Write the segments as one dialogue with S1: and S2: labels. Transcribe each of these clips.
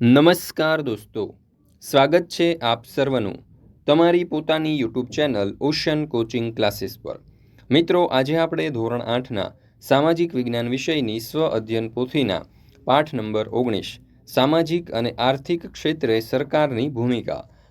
S1: નમસ્કાર દોસ્તો. સ્વાગત છે આપ સર્વનું તમારી પોતાની YouTube channel Ocean coaching classes પર. મિત્રો, આજે આપણે ધોરણ આઠના સામાજિક વિજ્ઞાન વિષયની સ્વ અધ્યયન પોથીના પાઠ નંબર ઓગણીસ, સામાજિક અને આર્થિક ક્ષેત્રે સરકારની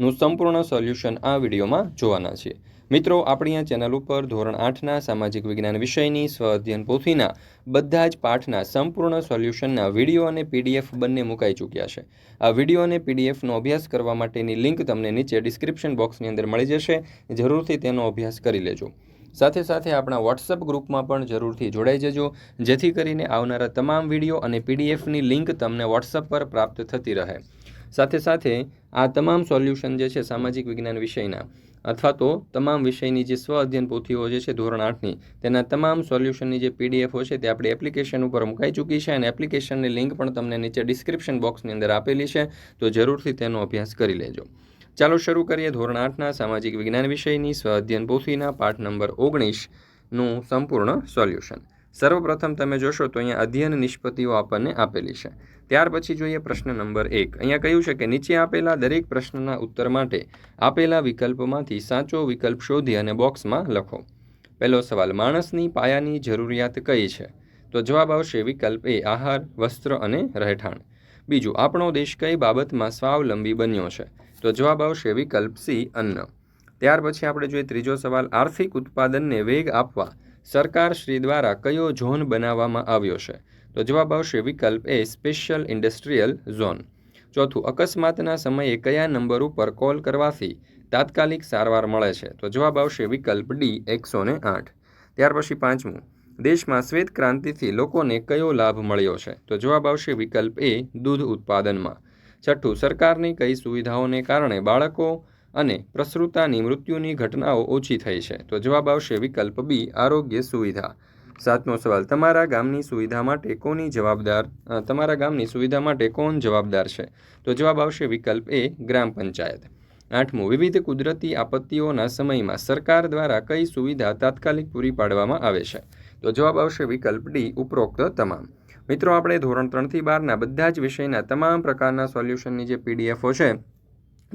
S1: ભૂમિકાનું સંપૂર્ણ સોલ્યુશન આ વિડીયોમાં જોવાના છે. મિત્રો, આપણી આ ચેનલ ઉપર ધોરણ આઠના સામાજિક વિજ્ઞાન વિષયની સ્વ અધ્યયન પોથીના બધા જ પાઠના સંપૂર્ણ સોલ્યુશનના વીડિયો અને પીડીએફ બંને મુકાઈ ચૂક્યા છે. આ વીડિયો અને પીડીએફનો અભ્યાસ કરવા માટેની લિંક તમને નીચે ડિસ્ક્રિપ્શન બોક્સની અંદર મળી જશે. જરૂરથી તેનો અભ્યાસ કરી લેજો. સાથે સાથે આપણા વોટ્સઅપ ગ્રુપમાં પણ જરૂરથી જોડાઈ જજો, જેથી કરીને આવનારા તમામ વીડિયો અને પીડીએફની લિંક તમને વોટ્સઅપ પર પ્રાપ્ત થતી રહે. સાથે સાથે આ તમામ સોલ્યુશન જે છે સામાજિક વિજ્ઞાન વિષયના, અથવા તો તમામ વિષયની જે સ્વ અધ્યયન પોથીઓ જે છે ધોરણ આઠની, તેના તમામ સોલ્યુશનની જે પીડીએફ છે તે આપણી એપ્લિકેશન ઉપર મુકાઈ ચૂકી છે અને એપ્લિકેશનની લિંક પણ તમને નીચે ડિસ્ક્રિપ્શન બોક્સની અંદર આપેલી છે, તો જરૂરથી તેનો અભ્યાસ કરી લેજો. ચાલો શરૂ કરીએ ધોરણ આઠના સામાજિક વિજ્ઞાન વિષયની સ્વ અધ્યયન પોથીના પાઠ નંબર ઓગણીસનું સંપૂર્ણ સોલ્યુશન. સર્વપ્રથમ તમે જોશો તો અહીંયા અધ્યયન નિષ્પત્તિઓ આપણને આપેલી છે. ત્યાર પછી જોઈએ પ્રશ્ન નંબર એક. અહીંયા કહ્યું છે કે નીચે આપેલા દરેક પ્રશ્નના ઉત્તર માટે આપેલા વિકલ્પમાંથી સાચો વિકલ્પ શોધી અને બોક્સમાં લખો. પહેલો સવાલ, માણસની પાયાની જરૂરિયાત કઈ છે? તો જવાબ આવશે વિકલ્પ એ, આહાર, વસ્ત્ર અને રહેઠાણ. બીજું, આપણો દેશ કઈ બાબતમાં સ્વાવલંબી બન્યો છે? તો જવાબ આવશે વિકલ્પ સી, અન્ન. ત્યાર પછી આપણે જોઈએ ત્રીજો સવાલ, આર્થિક ઉત્પાદનને વેગ આપવા સરકાર શ્રી દ્વારા કયો ઝોન બનાવવામાં આવ્યો છે? તો જવાબ આવશે વિકલ્પ એ સ્પેશિયલ ઇન્ડસ્ટ્રીયલ ઝોન. ચોથું, અકસ્માતના સમયે કયા નંબર ઉપર કોલ કરવાથી તાત્કાલિક સારવાર મળે છે? તો જવાબ આવશે વિકલ્પ ડી, એકસો ને આઠ. ત્યાર પછી પાંચમું, દેશમાં શ્વેત ક્રાંતિથી લોકોને કયો લાભ મળ્યો છે? તો જવાબ આવશે વિકલ્પ એ, દૂધ ઉત્પાદનમાં. છઠ્ઠું, સરકારની કઈ સુવિધાઓને કારણે બાળકો અને પ્રસૃતાની મૃત્યુની ઘટનાઓ ઓછી થઈ છે? તો જવાબ આવશે વિકલ્પ બી, આરોગ્ય સુવિધા. સાતમો સવાલ, તમારા ગામની સુવિધા માટે કોની જવાબદાર તમારા ગામની સુવિધા માટે કોણ જવાબદાર છે? તો જવાબ આવશે વિકલ્પ એ, ગ્રામ પંચાયત. આઠમું, વિવિધ કુદરતી આપત્તિઓના સમયમાં સરકાર દ્વારા કઈ સુવિધા તાત્કાલિક પૂરી પાડવામાં આવે છે? તો જવાબ આવશે વિકલ્પ ડી, ઉપરોક્ત તમામ. મિત્રો, આપણે ધોરણ ત્રણથી બારના બધા જ વિષયના તમામ પ્રકારના સોલ્યુશનની જે પીડીએફો છે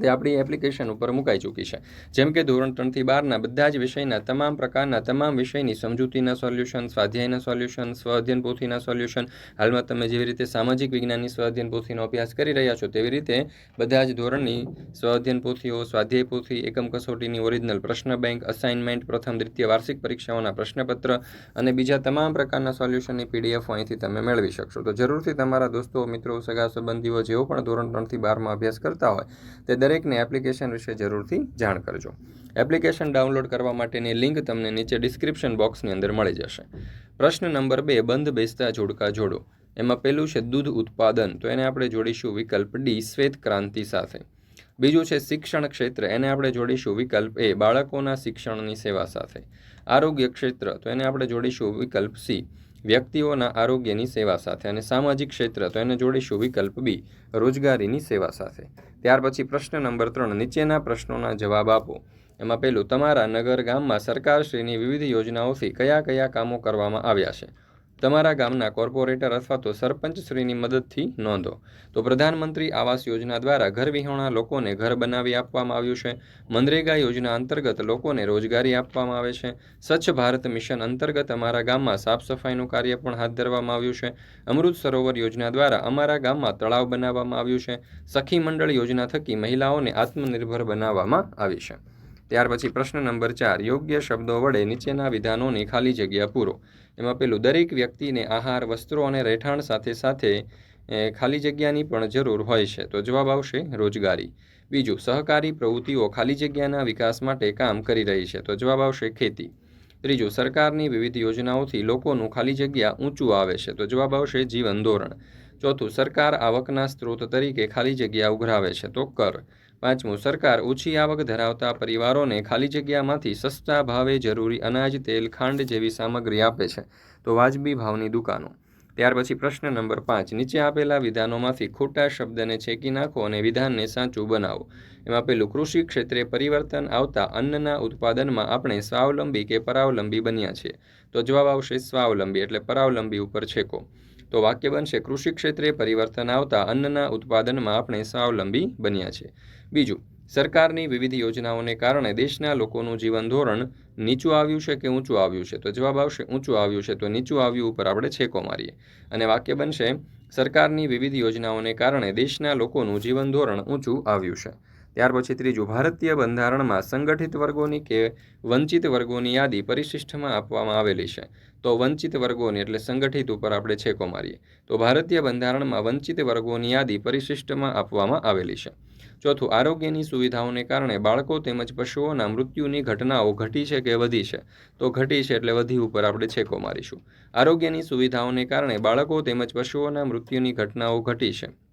S1: તે આપણી એપ્લિકેશન ઉપર મુકાઈ ચૂકી છે. જેમ કે ધોરણ ત્રણથી બારના બધા જ વિષયના તમામ પ્રકારના તમામ વિષયની સમજૂતીના સોલ્યુશન સ્વાધ્યાયના સોલ્યુશન સ્વઅધ્યયન પોથીના સોલ્યુશન હાલમાં તમે જેવી રીતે સામાજિક વિજ્ઞાનની સ્વઅધ્યયન પોથીનો અભ્યાસ કરી રહ્યા છો તેવી રીતે બધા જ ધોરણની સ્વઅધ્યયન પોથીઓ, સ્વાધ્યાય પોથી, એકમ કસોટીની ઓરિજિનલ પ્રશ્ન બેંક અસાઇનમેન્ટ પ્રથમ, દ્વિતીય વાર્ષિક પરીક્ષાઓના પ્રશ્નપત્ર અને બીજા તમામ પ્રકારના સોલ્યુશનની પીડીએફ અહીંથી તમે મેળવી શકશો. તો જરૂરથી તમારા દોસ્તો, મિત્રો, સગા, સંબંધીઓ જેઓ પણ ધોરણ ત્રણથી બારમાં અભ્યાસ કરતા હોય, તે દરેકને એપ્લિકેશન વિશે જરૂરથી જાણ કરજો. એપ્લિકેશન ડાઉનલોડ કરવા માટેની લિંક તમને નીચે ડિસ્ક્રિપ્શન બોક્સની અંદર મળી જશે. પ્રશ્ન નંબર બે, બંધ બેસતા જોડકા જોડો. એમાં પહેલું છે દૂધ ઉત્પાદન, તો એને આપણે જોડીશું વિકલ્પ ડી, શ્વેત ક્રાંતિ સાથે. બીજું છે શિક્ષણ ક્ષેત્ર, એને આપણે જોડીશું વિકલ્પ એ, બાળકોના શિક્ષણની સેવા સાથે. આરોગ્ય ક્ષેત્ર, તો એને આપણે જોડીશું વિકલ્પ સી. વ્યક્તિઓના આરોગ્યની સેવા સાથે અને સામાજિક ક્ષેત્ર તો એને જોડીશું વિકલ્પ બી, રોજગારીની સેવા સાથે. ત્યાર પછી પ્રશ્ન નંબર ત્રણ, નીચેના પ્રશ્નોના જવાબ આપો. એમાં પહેલું, તમારા નગર ગામમાં સરકારશ્રીની વિવિધ યોજનાઓથી કયા કયા કામો કરવામાં આવ્યા છે? તમારા ગામના કોર્પોરેટર અથવા તો સરપંચશ્રીની મદદથી નોંધો. તો પ્રધાનમંત્રી આવાસ યોજના દ્વારા ઘર વિહોણા લોકોને ઘર બનાવી આપવામાં આવ્યું છે. મનરેગા યોજના અંતર્ગત લોકોને રોજગારી આપવામાં આવે છે. સ્વચ્છ ભારત મિશન અંતર્ગત અમારા ગામમાં સાફ સફાઈનું કાર્ય પણ હાથ ધરવામાં આવ્યું છે. અમૃત સરોવર યોજના દ્વારા અમારા ગામમાં તળાવ બનાવવામાં આવ્યું છે. સખી મંડળ યોજના થકી મહિલાઓને આત્મનિર્ભર બનાવવામાં આવી છે. ત્યાર પછી પ્રશ્ન નંબર ચાર, યોગ્ય શબ્દો વડે નીચેના વિધાનોની ખાલી જગ્યા પૂરો. એમાં પેલું, દરેક વ્યક્તિને આહાર, વસ્ત્રો અને રહેઠાણ સાથે સાથે ખાલી જગ્યાની પણ જરૂર હોય છે. તો જવાબ આવશે, રોજગારી. બીજું, સહકારી પ્રવૃત્તિઓ ખાલી જગ્યાના વિકાસ માટે કામ કરી રહી છે. તો જવાબ આવશે, ખેતી. ત્રીજું, સરકારની વિવિધ યોજનાઓથી લોકોનું ખાલી જગ્યા ઊંચું આવે છે. તો જવાબ આવશે, જીવન ધોરણ. ચોથું, સરકાર આવકના સ્ત્રોત તરીકે ખાલી જગ્યા ઉઘરાવે છે. તો કર. પાંચમું, સરકાર ઓછી આવક ધરાવતા પરિવારોને ખાલી જગ્યામાંથી સસ્તા ભાવે જરૂરી અનાજ, તેલ, ખાંડ જેવી સામગ્રી આપે છે. તો વાજબી ભાવની દુકાનો. ત્યાર પછી પ્રશ્ન નંબર પાંચ, નીચે આપેલા વિધાનોમાંથી ખોટા શબ્દને છેકી નાખો અને વિધાનને સાચું બનાવો. એમાં પેલું, કૃષિ ક્ષેત્રે પરિવર્તન આવતા અન્નના ઉત્પાદનમાં આપણે સ્વાવલંબી કે પરાવલંબી બન્યા છીએ? તો જવાબ આવશે સ્વાવલંબી, એટલે પરાવલંબી ઉપર છેકો. તો વાક્ય બનશે, કૃષિ ક્ષેત્રે પરિવર્તન આવતા અન્નના ઉત્પાદનમાં આપણે સ્વાવલંબી બન્યા છે. બીજું, સરકારની વિવિધ યોજનાઓને કારણે દેશના લોકોનું જીવન ધોરણ નીચું આવ્યું છે કે ઊંચું આવ્યું છે? તો જવાબ આવશે, ઊંચું આવ્યું છે. તો નીચું આવ્યું ઉપર આપણે છેકો મારીએ. અને વાક્ય બનશે, સરકારની વિવિધ યોજનાઓને કારણે દેશના લોકોનું જીવન ધોરણ ઊંચું આવ્યું છે. ત્યાર પછી ત્રીજું, ભારતીય બંધારણમાં સંગઠિત વર્ગોની કે વંચિત વર્ગોની યાદી પરિશિષ્ટમાં આપવામાં આવેલી છે. તો વંચિત વર્ગોની એટલે સંગઠિત ઉપર આપણે છેકો મારીએ. તો ભારતીય બંધારણમાં વંચિત વર્ગોની યાદી પરિશિષ્ટમાં આપવામાં આવેલી છે. ચોથું, આરોગ્યની સુવિધાઓને કારણે બાળકો તેમજ પશુઓના મૃત્યુની ઘટનાઓ ઘટી છે કે વધી છે? તો ઘટી છે એટલે વધી ઉપર આપણે છેકો મારીશું. આરોગ્યની સુવિધાઓને કારણે બાળકો તેમજ પશુઓના મૃત્યુની ઘટનાઓ ઘટી છે.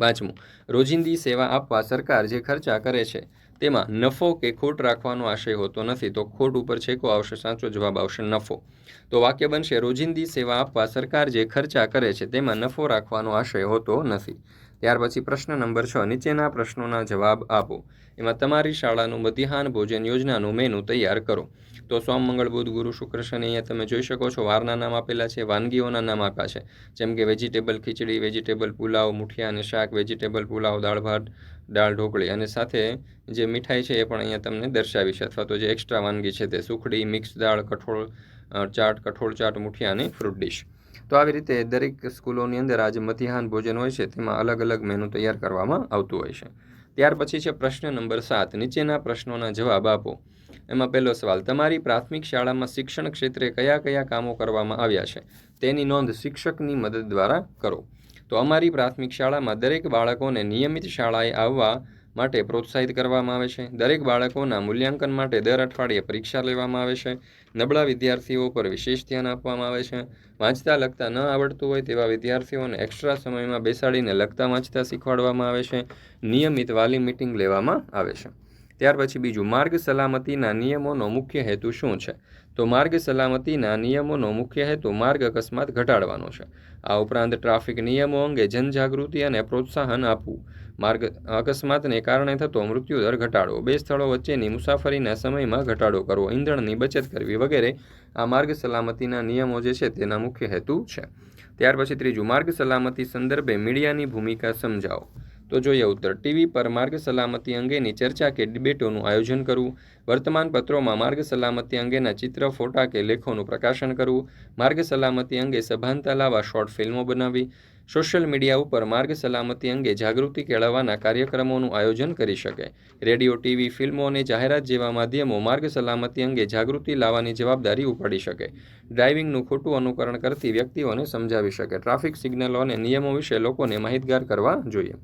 S1: પાંચમું રોજિંદી સેવા આપવા સરકાર જે ખર્ચા કરે છે, તેમાં નફો કે ખોટ રાખવાનો આશય હોતો નથી, તો ખોટ ઉપર છેકો આવશે, સાચો જવાબ આવશે નફો. તો વાક્ય બનશે, રોજિંદી સેવા આપવા સરકાર જે ખર્ચા કરે છે, તેમાં નફો રાખવાનો આશય હોતો નથી. ત્યાર પછી પ્રશ્ન નંબર છ, નીચેના પ્રશ્નોના જવાબ આપો. એમાં તમારી શાળાનું મધ્યાહન ભોજન યોજનાનું મેનુ તૈયાર કરો. તો સોમ, મંગળ, બુધ, ગુરુ, શુક્ર, શનિ અહીંયા તમે જોઈ શકો છો. વારના નામ આપેલા છે, વાનગીઓના નામ આપ્યા છે. જેમ કે વેજીટેબલ ખીચડી વેજીટેબલ પુલાવ, મુઠિયા અને શાક વેજીટેબલ પુલાવ, દાળ, ભાત, દાળ, ઢોકળી અને સાથે જે મીઠાઈ છે એ પણ અહીંયા તમને દર્શાવી છે. અથવા તો જે એક્સ્ટ્રા વાનગી છે તે, સુખડી મિક્સ દાળ, કઠોળ ચાટ કઠોળ ચાટ, મુઠિયા અને ફ્રૂટ ડીશ તો આવી રીતે દરેક સ્કૂલોની અંદર આજે મધ્યાહન ભોજન હોય છે, તેમાં અલગ અલગ મેનુ તૈયાર કરવામાં આવતું હોય છે. ત્યાર પછી છે પ્રશ્ન નંબર સાત, નીચેના પ્રશ્નોના જવાબ આપો. એમાં પહેલો સવાલ, તમારી પ્રાથમિક શાળામાં શિક્ષણ ક્ષેત્રે કયા કયા કામો કરવામાં આવ્યા છે? તેની નોંધ શિક્ષકની મદદ દ્વારા કરો. તો અમારી પ્રાથમિક શાળામાં દરેક બાળકોને નિયમિત શાળાએ આવવા માટે પ્રોત્સાહિત કરવામાં આવે છે. દરેક બાળકોના મૂલ્યાંકન માટે દર અઠવાડિયે પરીક્ષા લેવામાં આવે છે. નબળા વિદ્યાર્થીઓ પર વિશેષ ધ્યાન આપવામાં આવે છે. વાંચતા લખતા ન આવડતું હોય તેવા વિદ્યાર્થીઓને એક્સ્ટ્રા સમયમાં બેસાડીને લખતા વાંચતા શીખવાડવામાં આવે છે. નિયમિત વાલી મિટિંગ લેવામાં આવે છે. ત્યાર પછી બીજું, માર્ગ સલામતીના નિયમોનો મુખ્ય હેતુ શું છે? તો માર્ગ સલામતીના નિયમોનો મુખ્ય હેતુ માર્ગ અકસ્માત ઘટાડવાનો છે. આ ઉપરાંત ટ્રાફિક નિયમો અંગે જનજાગૃતિ અને પ્રોત્સાહન આપવું. માર્ગ અકસ્માતને કારણે થતો મૃત્યુદર ઘટાડવો. બે સ્થળો વચ્ચેની મુસાફરીના સમયમાં ઘટાડો કરવો. ઈંધણની બચત કરવી વગેરે આ માર્ગ સલામતીના નિયમો જે છે તેના મુખ્ય હેતુ છે. ત્યાર પછી ત્રીજું, માર્ગ સલામતી સંદર્ભે મીડિયાની ભૂમિકા સમજાવો. તો જોઈએ ઉત્તર. ટીવી પર માર્ગ સલામતી અંગેની ચર્ચા કે ડિબેટોનું આયોજન કરવું, વર્તમાન પત્રોમાં માર્ગ સલામતી અંગેના ચિત્ર, ફોટા કે લેખોનું પ્રકાશન કરવું, માર્ગ સલામતી અંગે સભાનતા લાવવા શોર્ટ ફિલ્મો બનાવવી, સોશિયલ મીડિયા ઉપર માર્ગ સલામતી અંગે જાગૃતિ કેળવવાના કાર્યક્રમોનું આયોજન કરી શકાય રેડિયો, ટીવી, ફિલ્મો અને જાહેરાત જેવા માધ્યમો માર્ગ સલામતી અંગે જાગૃતિ લાવવાની જવાબદારી ઉપાડી શકે. ડ્રાઇવિંગનું ખોટું અનુકરણ કરતી વ્યક્તિઓને સમજાવી શકે. ટ્રાફિક સિગ્નલો અને નિયમો વિશે લોકોને માહિતગાર કરવા જોઈએ.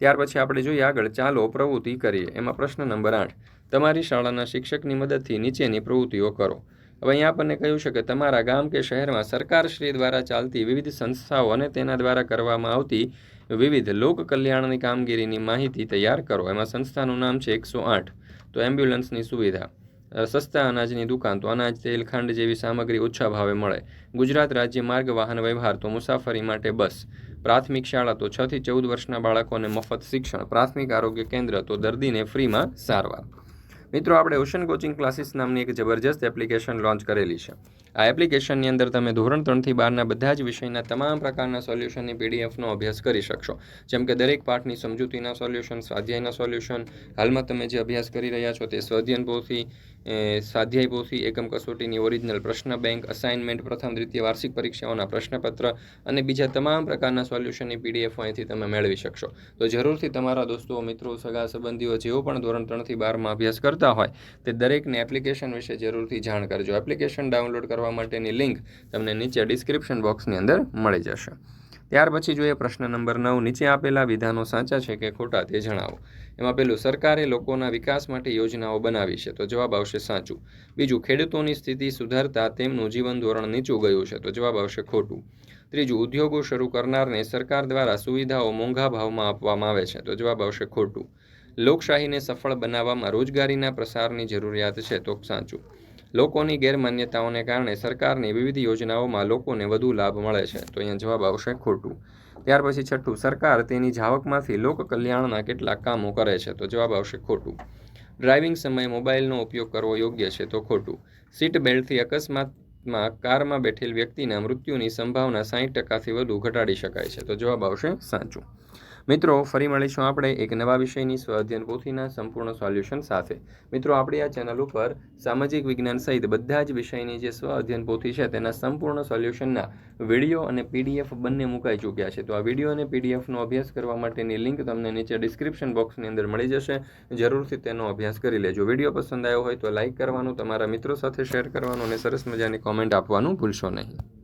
S1: ત્યાર પછી આપણે જોઈએ આગળ, ચાલો પ્રવૃત્તિ કરીએ. એમાં પ્રશ્ન નંબર આઠ. તમારી શાળાના શિક્ષકની મદદથી નીચેની પ્રવૃત્તિઓ કરો. હવે અહીંયા આપણને કહ્યું છે કે તમારા ગામ કે શહેરમાં સરકારશ્રી દ્વારા ચાલતી વિવિધ સંસ્થાઓ અને તેના દ્વારા કરવામાં આવતી વિવિધ લોક કલ્યાણની કામગીરીની માહિતી તૈયાર કરો. એમાં સંસ્થાનું નામ છે એકસો આઠ. તો એમ્બ્યુલન્સની સુવિધા. સસ્તા અનાજની દુકાન. તો અનાજ, તેલ, ખાંડ જેવી સામગ્રી ઓછા ભાવે મળે. ગુજરાત રાજ્ય માર્ગ વાહન વ્યવહાર. તો મુસાફરી માટે બસ. પ્રાથમિક શાળા તો છ થી ચૌદ વર્ષના બાળકોને મફત શિક્ષણ, પ્રાથમિક આરોગ્ય કેન્દ્ર તો દર્દીને ફ્રીમાં સારવાર. મિત્રો, આપણે ઓશન કોચિંગ ક્લાસીસ નામની એક જબરજસ્ત એપ્લિકેશન લોન્ચ કરેલી છે. આ એપ્લિકેશનની અંદર તમે ધોરણ ત્રણથી બારના બધા જ વિષયના તમામ પ્રકારના સોલ્યુશનની પીડીએફનો અભ્યાસ કરી શકશો. જેમ કે દરેક પાઠની સમજૂતીના સોલ્યુશન, સ્વાધ્યાયના સોલ્યુશન, હાલમાં તમે જે અભ્યાસ કરી રહ્યા છો તે સ્વાધ્યન પોથી સ્વાધ્યાય પોથી, એકમ કસોટીની ઓરિજિનલ પ્રશ્ન બેંક, અસાઇનમેન્ટ, પ્રથમ, દ્વિતીય વાર્ષિક પરીક્ષાઓના પ્રશ્નપત્ર અને બીજા તમામ પ્રકારના સોલ્યુશનની પીડીએફ અહીંથી તમે મેળવી શકશો. તો જરૂરથી તમારા દોસ્તો, મિત્રો, સગા, સંબંધીઓ જેઓ પણ ધોરણ ત્રણથી બારમાં અભ્યાસ કરતા હોય તે દરેકને એપ્લિકેશન વિશે જરૂરથી જાણ કરજો. એપ્લિકેશન ડાઉનલોડ કરવા માટેની લિંક તમને નીચે ડિસ્ક્રિપ્શન બોક્સની અંદર મળી જશે. ત્યાર પછી જોઈએ પ્રશ્ન નંબર નવ. નીચે આપેલા વિધાનો સાચા છે કે ખોટા તે જણાવો. એમાં પહેલું સરકારે લોકોના વિકાસ માટે યોજનાઓ બનાવી છે. તો જવાબ આવશે સાચું. બીજું, ખેડૂતોની સ્થિતિ સુધારતા તેમનું જીવન ધોરણ નીચું ગયું છે. તો જવાબ આવશે ખોટું. ત્રીજું, ઉદ્યોગો શરૂ કરનારને સરકાર દ્વારા સુવિધાઓ મોંઘા ભાવમાં આપવામાં આવે છે. તો જવાબ આવશે ખોટું. લોકશાહીને સફળ બનાવવામાં રોજગારીના પ્રસારની જરૂરિયાત છે. તો સાચું. લોકોની ગેરમાન્યતાઓને કારણે સરકારની વિવિધ યોજનાઓમાં લોકોને વધુ લાભ મળે છે. તો અહીંયા જવાબ આવશે ખોટું. ત્યાર પછી છઠ્ઠું, સરકાર તેની જાવકમાંથી લોક કલ્યાણના કેટલાક કામો કરે છે. તો જવાબ આવશે ખોટું. ડ્રાઇવિંગ સમયે મોબાઈલનો ઉપયોગ કરવો યોગ્ય છે. તો ખોટું. સીટ બેલ્ટથી અકસ્માતમાં કારમાં બેઠેલ વ્યક્તિના મૃત્યુની સંભાવના સાહીઠ ટકાથી વધુ ઘટાડી શકાય છે. તો જવાબ આવશે સાચું. મિત્રો, ફરી મળીશું આપણે એક નવા વિષયની સ્વ અધ્યયન પોથીના સંપૂર્ણ સોલ્યુશન સાથે. મિત્રો, આપણી આ ચેનલ ઉપર સામાજિક વિજ્ઞાન સહિત બધા જ વિષયની જે સ્વ અધ્યયન પોથી છે, તેના સંપૂર્ણ સોલ્યુશનના વીડિયો અને પીડીએફ બંને મુકાઈ ચૂક્યા છે. તો આ વીડિયો અને પીડીએફનો અભ્યાસ કરવા માટેની લિંક તમને નીચે ડિસ્ક્રિપ્શન બોક્સની અંદર મળી જશે. જરૂરથી તેનો અભ્યાસ કરી લેજો. વીડિયો પસંદ આવ્યો હોય તો લાઇક કરવાનું, તમારા મિત્રો સાથે શેર કરવાનું અને સરસ મજાની કોમેન્ટ આપવાનું ભૂલશો નહીં.